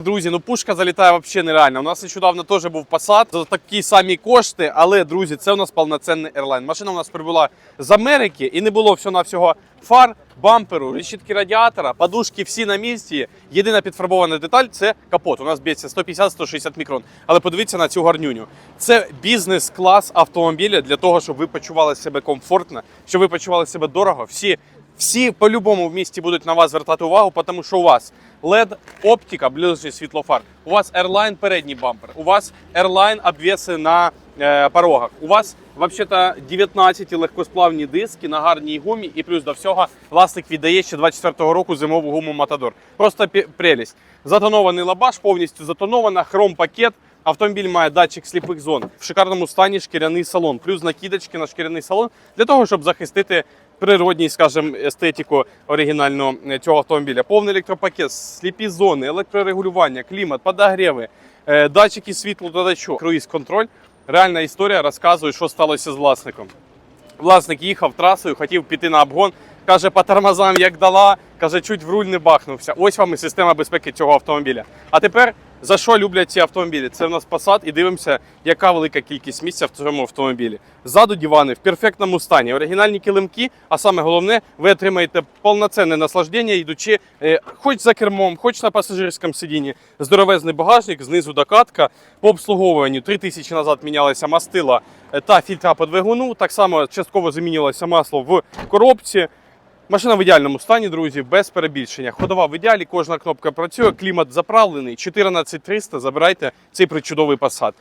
Друзі, ну пушка залітає взагалі нереально. У нас нещодавно теж був Passat за такі самі кошти, але друзі, це у нас повноцінний Airline. Машина у нас прибула з Америки і не було всього навсього фар, бамперу, решітки радіатора, подушки всі на місці. Єдина підфарбована деталь це капот. У нас б'ється 150-160 мікрон. Але подивіться на цю гарнюню. Це бізнес-клас автомобіля для того, щоб ви почували себе комфортно, щоб ви почували себе дорого. Всі всі по-любому в місті будуть на вас звертати увагу, тому що у вас LED оптика, ближній світлофар, у вас Airline передній бампер, у вас Airline обвеси на е, порогах, у вас взагалі 19 легкосплавні диски на гарній гумі, і плюс до всього власник віддає ще 24-го року зимову гуму Матадор. Просто прелість. Затонований лабаш, повністю затонована, хром-пакет. Автомобіль має датчик сліпих зон. В шикарному стані шкіряний салон, плюс накидочки на шкіряний салон для того, щоб захистити природній, скажімо, естетику оригінального е, цього автомобіля. Повний електропакет, сліпі зони, електрорегулювання, клімат, подогріви, е, датчики світлододачу, круїз-контроль. Реальна історія розказує, що сталося з власником. Власник їхав трасою, хотів піти на обгон. Каже, по тормозам як дала, каже, чуть в руль не бахнувся. Ось вам і система безпеки цього автомобіля. А тепер за що люблять ці автомобілі? Це в нас Passat і дивимося, яка велика кількість місця в цьому автомобілі. Ззаду дивани в перфектному стані, оригінальні килимки, а саме головне, ви отримаєте повноцінне наслаждення, йдучи е, хоч за кермом, хоч на пасажирському сидінні. Здоровезний багажник, знизу докатка. По обслуговуванню 3 тисячі назад мінялися мастила е, та фільтра по двигуну. Так само частково замінювалося масло в коробці. Машина в ідеальному стані, друзі, без перебільшення. Ходова в ідеалі, кожна кнопка працює, клімат заправлений. 14300, забирайте цей причудовий Passat.